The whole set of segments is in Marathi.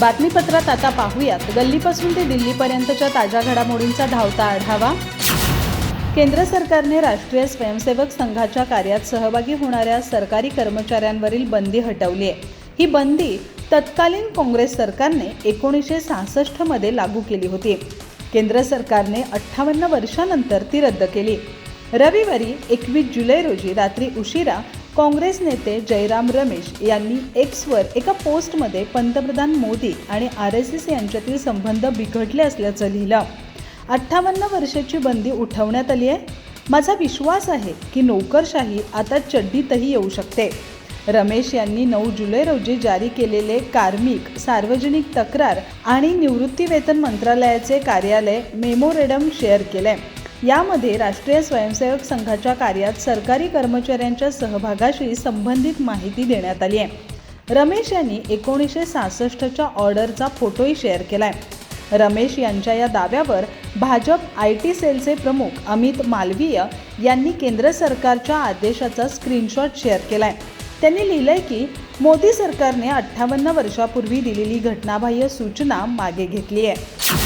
बातमीपत्रात आता पाहूयात. गल्लीपासून ते दिल्लीपर्यंतच्या ताज्या घडामोडींचा धावता आढावा. केंद्र सरकारने राष्ट्रीय स्वयंसेवक संघाच्या कार्यात सहभागी होणाऱ्या सरकारी कर्मचाऱ्यांवरील बंदी हटवली आहे ही बंदी तत्कालीन काँग्रेस सरकारने एकोणीसशे सहासष्टमध्ये लागू केली होती. केंद्र सरकारने अठ्ठावन्न वर्षानंतर ती रद्द केली. रविवारी एकवीस जुलै रोजी रात्री उशिरा काँग्रेस नेते जयराम रमेश यांनी एक्सवर एका पोस्टमध्ये पंतप्रधान मोदी आणि आर एस एस यांच्यातील संबंध बिघडले असल्याचं लिहिलं. अठ्ठावन्न वर्षाची बंदी उठवण्यात आली आहे. माझा विश्वास आहे की नोकरशाही आता चड्डीतही येऊ शकते. रमेश यांनी नऊ जुलै रोजी जारी केलेले कार्मिक सार्वजनिक तक्रार आणि निवृत्तीवेतन मंत्रालयाचे कार्यालय मेमोरेडम शेअर केले यामध्ये राष्ट्रीय स्वयंसेवक संघाच्या कार्यात सरकारी कर्मचाऱ्यांच्या सहभागाशी संबंधित माहिती देण्यात आली आहे. रमेश यांनी एकोणीसशे सहासष्टच्या ऑर्डरचा फोटोही शेअर केला आहे रमेश यांच्या या दाव्यावर भाजप आय टी सेलचे प्रमुख अमित मालवीय यांनी केंद्र सरकारच्या आदेशाचा स्क्रीनशॉट शेअर केला आहे त्यांनी लिहिलंय की मोदी सरकारने अठ्ठावन्न वर्षापूर्वी दिलेली घटनाबाह्य सूचना मागे घेतली आहे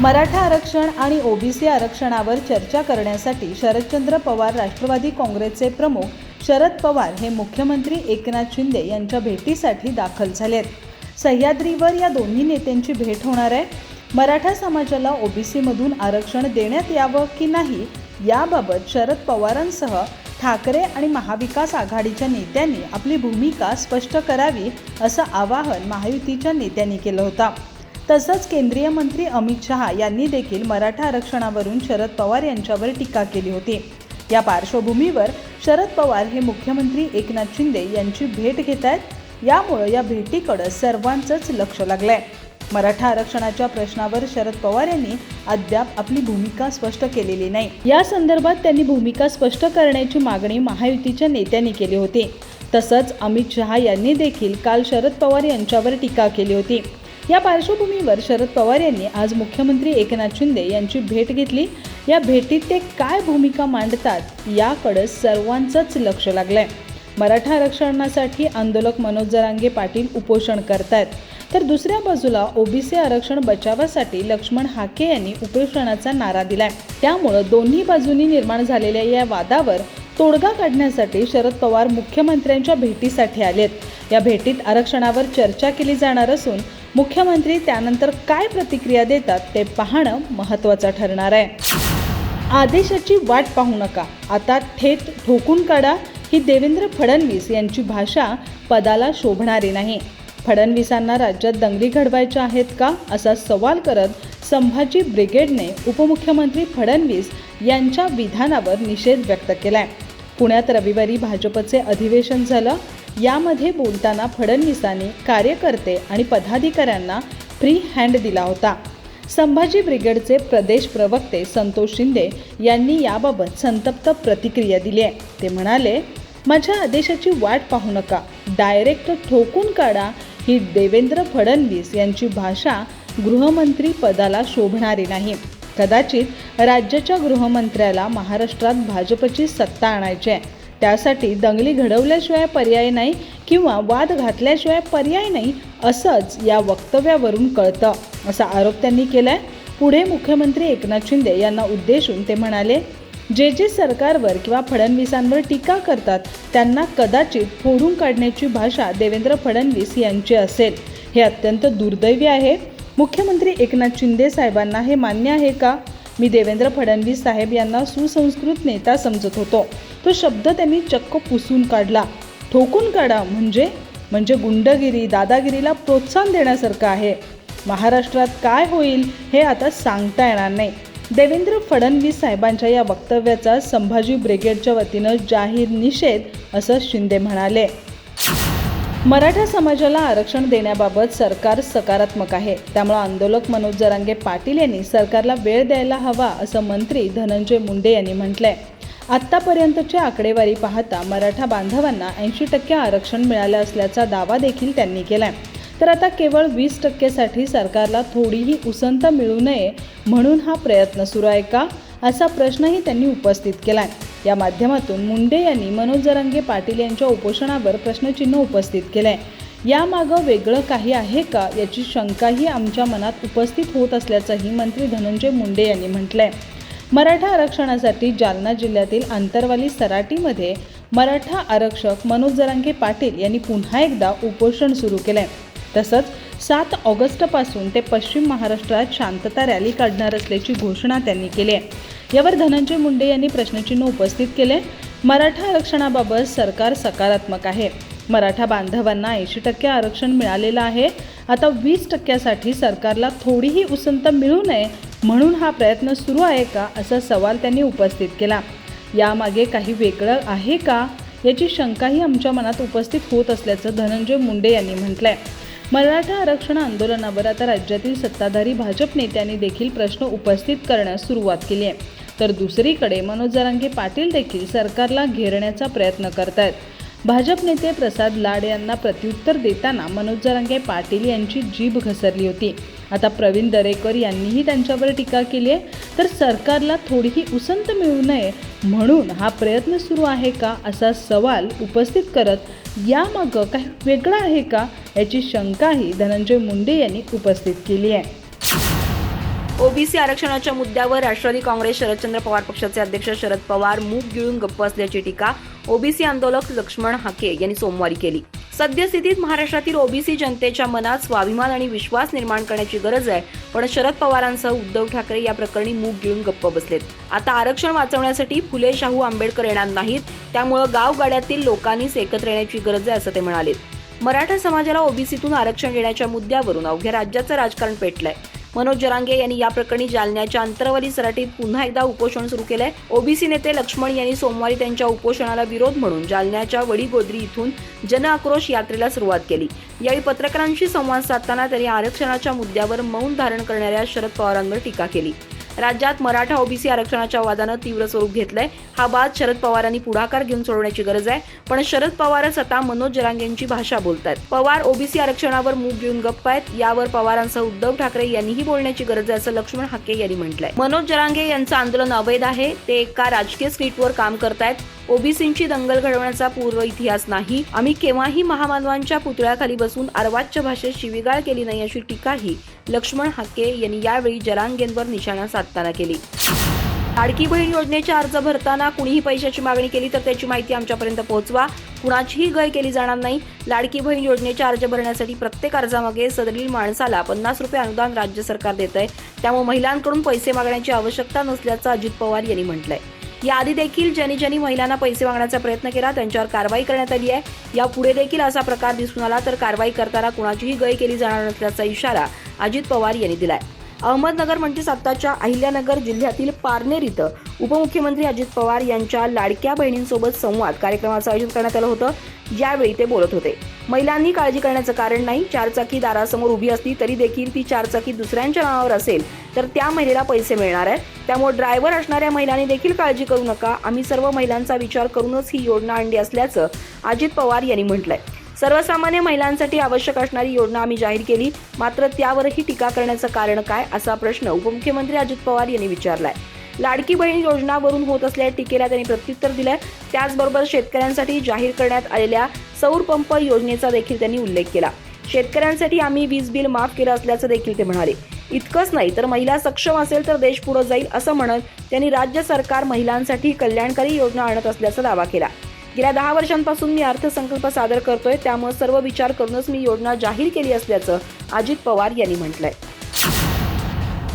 मराठा आरक्षण आणि ओबीसी आरक्षणावर चर्चा करण्यासाठी शरदचंद्र पवार राष्ट्रवादी काँग्रेसचे प्रमुख शरद पवार हे मुख्यमंत्री एकनाथ शिंदे यांच्या भेटीसाठी दाखल झालेत. सह्याद्रीवर या दोन्ही नेत्यांची भेट होणार आहे. मराठा समाजाला ओबीसीमधून आरक्षण देण्यात यावं की नाही याबाबत शरद पवारांसह ठाकरे आणि महाविकास आघाडीच्या नेत्यांनी आपली भूमिका स्पष्ट करावी असं आवाहन महायुतीच्या नेत्यांनी केलं होतं. तसंच केंद्रीय मंत्री अमित शहा यांनी देखील मराठा आरक्षणावरून शरद पवार यांच्यावर टीका केली होती. या पार्श्वभूमीवर शरद पवार हे मुख्यमंत्री एकनाथ शिंदे यांची भेट घेत आहेत. यामुळं या भेटीकडं सर्वांचंच लक्ष लागलंय. मराठा आरक्षणाच्या प्रश्नावर शरद पवार यांनी अद्याप आपली भूमिका स्पष्ट केलेली नाही. या संदर्भात त्यांनी भूमिका स्पष्ट करण्याची मागणी महायुतीच्या नेत्यांनी केली होती. तसंच अमित शहा यांनी देखील काल शरद पवार यांच्यावर टीका केली होती. या पार्श्वभूमीवर शरद पवार यांनी आज मुख्यमंत्री एकनाथ शिंदे यांची भेट घेतली. या भेटीत ते काय भूमिका मांडतात याकडे सर्वांचंच लक्ष लागलंय. मराठा आरक्षणासाठी आंदोलक मनोज जरांगे पाटील उपोषण करतायत. तर दुसऱ्या बाजूला ओबीसी आरक्षण बचावासाठी लक्ष्मण हाके यांनी उपोषणाचा नारा दिलाय. त्यामुळं दोन्ही बाजूंनी निर्माण झालेल्या या वादावर तोडगा काढण्यासाठी शरद पवार मुख्यमंत्र्यांच्या भेटीसाठी आलेत. या भेटीत आरक्षणावर चर्चा केली जाणार असून मुख्यमंत्री त्यानंतर काय प्रतिक्रिया देतात ते पाहणं महत्त्वाचं ठरणार आहे. आदेशाची वाट पाहू नका. आता थेट ठोकून काढा ही देवेंद्र फडणवीस यांची भाषा पदाला शोभणारी नाही. फडणवीसांना राज्यात दंगली घडवायच्या आहेत का असा सवाल करत संभाजी ब्रिगेडने उपमुख्यमंत्री फडणवीस यांच्या विधानावर निषेध व्यक्त केलाय. पुण्यात रविवारी भाजपचे अधिवेशन झालं. यामध्ये बोलताना फडणवीसांनी कार्यकर्ते आणि पदाधिकाऱ्यांना फ्री हँड दिला होता. संभाजी ब्रिगेडचे प्रदेश प्रवक्ते संतोष शिंदे यांनी याबाबत संतप्त प्रतिक्रिया दिली आहे. ते म्हणाले माझ्या आदेशाची वाट पाहू नका. डायरेक्ट ठोकून काढा. ही देवेंद्र फडणवीस यांची भाषा गृहमंत्री पदाला शोभणारी नाही. कदाचित राज्याच्या गृहमंत्र्याला महाराष्ट्रात भाजपची सत्ता आणायची आहे. त्यासाठी दंगली घडवल्याशिवाय पर्याय नाही किंवा वाद घातल्याशिवाय पर्याय नाही असंच या वक्तव्यावरून कळतं असा आरोप त्यांनी केलाय. पुढे मुख्यमंत्री एकनाथ शिंदे यांना उद्देशून ते म्हणाले जे जे सरकारवर किंवा फडणवीसांवर टीका करतात त्यांना कदाचित फोडून काढण्याची भाषा देवेंद्र फडणवीस यांची असेल. हे अत्यंत दुर्दैवी आहे. मुख्यमंत्री एकनाथ शिंदे साहेबांना हे मान्य आहे का? मी देवेंद्र फडणवीस साहेब यांना सुसंस्कृत नेता समजत होतो. तो शब्द त्यांनी चक्क पुसून काढला. ठोकून काढा म्हणजे म्हणजे गुंडगिरी दादागिरीला प्रोत्साहन देण्यासारखं आहे. महाराष्ट्रात काय होईल हे आता सांगता येणार नाही. देवेंद्र फडणवीस साहेबांच्या या वक्तव्याचा संभाजी ब्रिगेडच्या वतीनं जाहीर निषेध असं शिंदे म्हणाले. मराठा समाजाला आरक्षण देण्याबाबत सरकार सकारात्मक आहे. त्यामुळे आंदोलक मनोज जरांगे पाटील यांनी सरकारला वेळ द्यायला हवा असं मंत्री धनंजय मुंडे यांनी म्हटलंय. आत्तापर्यंतची आकडेवारी पाहता मराठा बांधवांना ऐंशी टक्के आरक्षण मिळालं असल्याचा दावा देखील त्यांनी केलाय. तर आता केवळ वीस टक्केसाठी सरकारला थोडीही उसंत मिळू नये म्हणून हा प्रयत्न सुरू आहे का असा प्रश्नही त्यांनी उपस्थित केलाय. या माध्यमातून मुंडे यांनी मनोज जरांगे पाटील यांच्या उपोषणावर प्रश्नचिन्ह उपस्थित केलंय. यामागं वेगळं काही आहे का? याची शंकाही आमच्या मनात उपस्थित होत असल्याचंही मंत्री धनंजय मुंडे यांनी म्हटलंय. मराठा आरक्षणासाठी जालना जिल्ह्यातील आंतरवाली सराटीमध्ये मराठा आरक्षक मनोज जरांगे पाटील यांनी पुन्हा एकदा उपोषण सुरू केलंय. तसंच सात ऑगस्टपासून ते पश्चिम महाराष्ट्रात शांतता रॅली काढणार असल्याची घोषणा त्यांनी केली आहे यावर धनंजय मुंडे यांनी प्रश्नचिन्ह उपस्थित केले. मराठा आरक्षणाबाबत सरकार सकारात्मक आहे. मराठा बांधवांना ऐंशी टक्के आरक्षण मिळालेलं आहे. आता वीस टक्क्यासाठी सरकारला थोडीही उसंत मिळू नये म्हणून हा प्रयत्न सुरू आहे का असा सवाल त्यांनी उपस्थित केला. यामागे काही वेगळं आहे का? याची शंकाही आमच्या मनात उपस्थित होत असल्याचं धनंजय मुंडे यांनी म्हटलं आहे मराठा आरक्षण आंदोलनावर आता राज्यातील सत्ताधारी भाजप नेत्यांनी देखील प्रश्न उपस्थित करण्यास सुरुवात केली आहे. तर दुसरीकडे मनोज जरांगे पाटील देखील सरकारला घेरण्याचा प्रयत्न करत आहेत भाजप नेते प्रसाद लाड यांना प्रत्युत्तर देताना मनोज जरांगे पाटील यांची जीभ घसरली होती. आता प्रवीण दरेकर यांनीही त्यांच्यावर टीका केली आहे. तर सरकारला थोडीही उसंत मिळू नये म्हणून हा प्रयत्न सुरू आहे का असा सवाल उपस्थित करत यामागं काही वेगळं आहे का याची शंकाही धनंजय मुंडे यांनी उपस्थित केली आहे. ओबीसी आरक्षणाच्या मुद्द्यावर राष्ट्रवादी काँग्रेस शरदचंद्र पवार पक्षाचे अध्यक्ष शरद पवार मूग गिळून गप्प असल्याची टीका ओबीसी आंदोलक लक्ष्मण हाके यांनी सोमवारी केली. सद्यस्थितीत महाराष्ट्रातील ओबीसी जनतेच्या मनात स्वाभिमान आणि विश्वास निर्माण करण्याची गरज आहे. पण शरद पवारांसह उद्धव ठाकरे या प्रकरणी मूग गिळून गप्प बसलेत. आता आरक्षण वाचवण्यासाठी फुले शाहू आंबेडकर येणार नाहीत. त्यामुळं गावगाड्यातील लोकांनीच एकत्र येण्याची गरज आहे असं ते म्हणाले. मराठा समाजाला ओबीसीतून आरक्षण देण्याच्या मुद्द्यावरून अवघ्या राज्याचं राजकारण पेटलंय. मनोज जरांगे यांनी या प्रकरणी जालन्याच्या अंतरवली सराटीत पुन्हा एकदा उपोषण सुरू केलंय. ओबीसी नेते लक्ष्मण यांनी सोमवारी त्यांच्या उपोषणाला विरोध म्हणून जालन्याच्या वडीगोद्री इथून जन आक्रोश यात्रेला सुरुवात केली. यावेळी पत्रकारांशी संवाद साधताना त्यांनी आरक्षणाच्या मुद्द्यावर मौन धारण करणाऱ्या शरद पवारांवर टीका केली. राज्यात मराठा ओबीसी आरक्षणाच्या वादानं तीव्र स्वरूप घेतलंय. हा वाद शरद पवारांनी पुढाकार घेऊन सोडवण्याची गरज आहे. पण शरद पवारच आता मनोज जरांगेंची भाषा बोलतायत. पवार ओबीसी आरक्षणावर मूग घेऊन गप्प आहेत. यावर पवारांसह उद्धव ठाकरे यांनीही बोलण्याची गरज आहे असं लक्ष्मण हाके यांनी म्हटलंय. मनोज जरांगे यांचं आंदोलन अवैध आहे. ते एका राजकीय स्क्रीटवर काम करतायत. ओबीसींची दंगल घडवण्याचा पूर्व इतिहास नाही. आम्ही केव्हाही महामानवांच्या पुतळ्याखाली बसून अर्वाच्य भाषेत शिवीगाळ केली नाही अशी टीकाही लक्ष्मण हाके यांनी यावेळी जरांगेंवर निशाणा साधताना केली. लाडकी बहीण योजनेचे अर्ज भरताना कुणीही पैशाची मागणी केली तर त्याची माहिती आमच्यापर्यंत पोहोचवा. कुणाचीही गय केली जाणार नाही. लाडकी बहीण योजनेचे अर्ज भरण्यासाठी प्रत्येक अर्जामागे सदरील माणसाला पन्नास रुपये अनुदान राज्य सरकार देत आहे त्यामुळे महिलांकडून पैसे मागण्याची आवश्यकता नसल्याचं अजित पवार यांनी म्हटलंय. याआधी देखील ज्यांनी ज्यांनी महिलांना पैसे मागण्याचा प्रयत्न केला त्यांच्यावर कारवाई करण्यात आली आहे. यापुढे देखील असा प्रकार दिसून आला तर कारवाई करताना कुणाचीही गय केली जाणार नसल्याचा इशारा अजित पवार यांनी दिलाय. अहमदनगर म्हणजेच आत्ताच्या अहिल्यानगर जिल्ह्यातील पारनेर इथं उपमुख्यमंत्री अजित पवार यांच्या लाडक्या बहिणींसोबत संवाद कार्यक्रमाचं आयोजन करण्यात आलं होतं. यावेळी ते बोलत होते. महिलांनी काळजी करण्याचं कारण नाही. चारचाकी दारासमोर उभी असली तरी देखील ती चारचाकी दुसऱ्यांच्या नावावर असेल तर त्या महिलेला पैसे मिळणार आहेत. त्यामुळे ड्रायव्हर असणाऱ्या महिलांनी देखील काळजी करू नका. आम्ही सर्व महिलांचा विचार करूनच ही योजना आणली असल्याचं अजित पवार यांनी म्हटलंय. सर्वसामान्य महिलांसाठी आवश्यक असणारी योजना आम्ही जाहीर केली. मात्र त्यावरही टीका करण्याचं कारण काय असा प्रश्न उपमुख्यमंत्री अजित पवार यांनी विचारलाय. लाडकी बहीण योजनावरून होत असलेल्या टीकेला त्यांनी प्रत्युत्तर दिलंय. त्याचबरोबर शेतकऱ्यांसाठी जाहीर करण्यात आलेल्या सौर पंप योजनेचा देखील त्यांनी उल्लेख केला. शेतकऱ्यांसाठी आम्ही वीज बिल माफ केलं असल्याचं देखील ते म्हणाले. इतकंच नाही तर महिला सक्षम असेल तर देश पुढे जाईल असं म्हणत त्यांनी राज्य सरकार महिलांसाठी कल्याणकारी योजना आणत असल्याचा दावा केला. गेल्या दहा वर्षांपासून मी अर्थसंकल्प सादर करतोय त्यामुळे सर्व विचार करूनच मी योजना जाहीर केली असल्याचं अजित पवार यांनी म्हटलंय.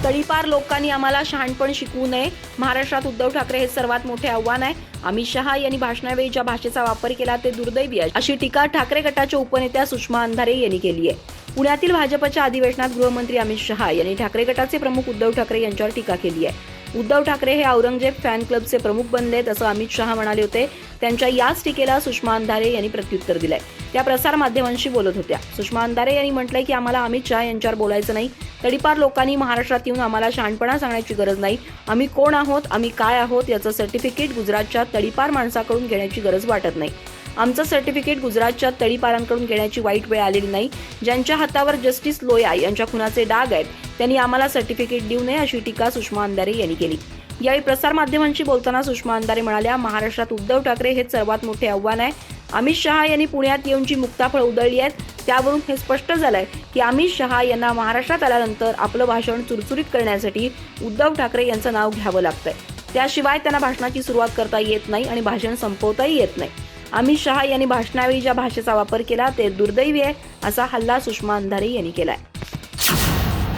तळीपार लोकांनी आम्हाला शहाणपण शिकवू नये. महाराष्ट्रात उद्धव ठाकरे हे सर्वात मोठे आव्हान आहे. अमित शहा यांनी भाषणावेळी ज्या भाषेचा वापर केला ते दुर्दैवी आहे. अशी टीका ठाकरे गटाच्या उपनेत्या सुषमा अंधारे यांनी केली आहे. पुण्यातील भाजपच्या अधिवेशनात गृहमंत्री अमित शहा यांनी ठाकरे गटाचे प्रमुख उद्धव ठाकरे यांच्यावर टीका केली आहे. उद्धव ठाकरे हे औरंगजेब फॅन क्लबचे प्रमुख बनलेत असं अमित शहा म्हणाले होते. त्यांच्या याच टीकेला सुषमा अंधारे यांनी प्रत्युत्तर दिलंय. त्या प्रसारमाध्यमांशी बोलत होत्या. सुषमा अंधारे यांनी म्हटलंय की आम्हाला अमित शहा यांच्यावर बोलायचं नाही. तडीपार लोकांनी महाराष्ट्रात येऊन आम्हाला शहाणपणा सांगण्याची गरज नाही. आम्ही कोण आहोत आम्ही काय आहोत याचं सर्टिफिकेट गुजरातच्या तडीपार माणसाकडून घेण्याची गरज वाटत नाही. आमचं सर्टिफिकेट गुजरातच्या तळीपारांकडून घेण्याची वाईट वेळ आलेली नाही. ज्यांच्या हातावर जस्टिस लोया यांच्या खुनाचे डाग आहेत त्यांनी आम्हाला सर्टिफिकेट देऊ नये अशी टीका सुषमा अंधारे यांनी केली. यावेळी प्रसारमाध्यमांशी बोलताना सुषमा अंधारे म्हणाल्या महाराष्ट्रात उद्धव ठाकरे हे सर्वात मोठे आव्हान आहे. अमित शहा यांनी पुण्यात येऊन जी मुक्ताफळ उधळली आहेत त्यावरून हे स्पष्ट झालंय की अमित शहा यांना महाराष्ट्रात आल्यानंतर आपलं भाषण चुरचुरीत करण्यासाठी उद्धव ठाकरे यांचं नाव घ्यावं लागतंय. त्याशिवाय त्यांना भाषणाची सुरुवात करता येत नाही आणि भाषण संपवताही येत नाही. अमित शहा यांनी भाषणावेळी ज्या भाषेचा वापर केला ते दुर्दैवी आहे असा हल्ला सुषमा अंधारे यांनी केलाय.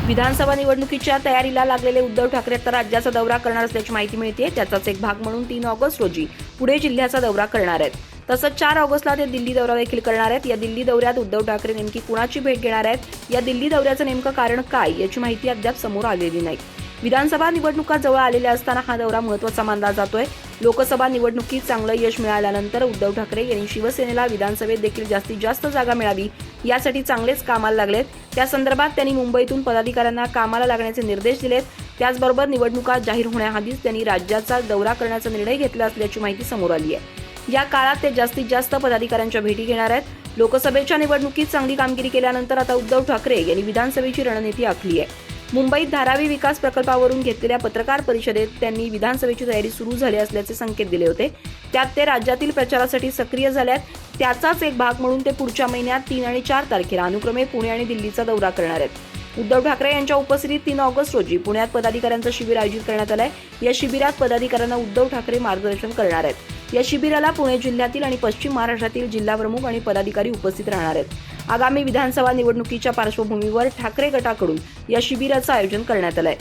विधानसभा निवडणुकीच्या तयारीला लागलेले उद्धव ठाकरे आता राज्याचा दौरा करणार असल्याची माहिती मिळते त्याचाच एक भाग म्हणून तीन ऑगस्ट रोजी पुणे जिल्ह्याचा दौरा करणार आहेत. तसंच चार ऑगस्टला ते दिल्ली दौरा देखील करणार आहेत. या दिल्ली दौऱ्यात उद्धव ठाकरे नेमकी कुणाची भेट घेणार आहेत? या दिल्ली दौऱ्याचं नेमकं कारण काय याची माहिती अद्याप समोर आलेली नाही. विधानसभा निवडणुका जवळ आलेल्या असताना हा दौरा महत्त्वाचा मानला जातोय. लोकसभा निवडणुकीत चांगलं यश मिळाल्यानंतर उद्धव ठाकरे यांनी शिवसेनेला विधानसभेत देखील जास्तीत जास्त जागा मिळावी यासाठी चांगलेच कामाला लागलेत. त्या संदर्भात त्यांनी मुंबईतून पदाधिकाऱ्यांना कामाला लागण्याचे निर्देश दिलेत. त्याचबरोबर निवडणुका जाहीर होण्याआधीच त्यांनी राज्याचा दौरा करण्याचा निर्णय घेतला असल्याची माहिती समोर आली आहे. या काळात ते जास्तीत जास्त पदाधिकाऱ्यांच्या भेटी घेणार आहेत. लोकसभेच्या निवडणुकीत चांगली कामगिरी केल्यानंतर आता उद्धव ठाकरे यांनी विधानसभेची रणनीती आखली आहे. मुंबईत धारावी विकास प्रकल्पावरून घेतलेल्या पत्रकार परिषदेत त्यांनी विधानसभेची तयारी सुरू झाली असल्याचे संकेत दिले होते. त्यात ते राज्यातील प्रचारासाठी सक्रिय झाल्यात. त्याचाच एक भाग म्हणून ते पुढच्या महिन्यात तीन आणि चार तारखेला अनुक्रमे पुणे आणि दिल्लीचा दौरा करणार आहेत. उद्धव ठाकरे यांच्या उपस्थितीत तीन ऑगस्ट रोजी पुण्यात पदाधिकाऱ्यांचं शिबिर आयोजित करण्यात आलंय. या शिबिरात पदाधिकाऱ्यांना उद्धव ठाकरे मार्गदर्शन करणार आहेत. या शिबिराला पुणे जिल्ह्यातील आणि पश्चिम महाराष्ट्रातील जिल्हा प्रमुख आणि पदाधिकारी उपस्थित राहणार आहेत. आगामी विधानसभा निवडणुकीच्या पार्श्वभूमीवर ठाकरे गटाकडून या शिबिराचं आयोजन करण्यात आलंय.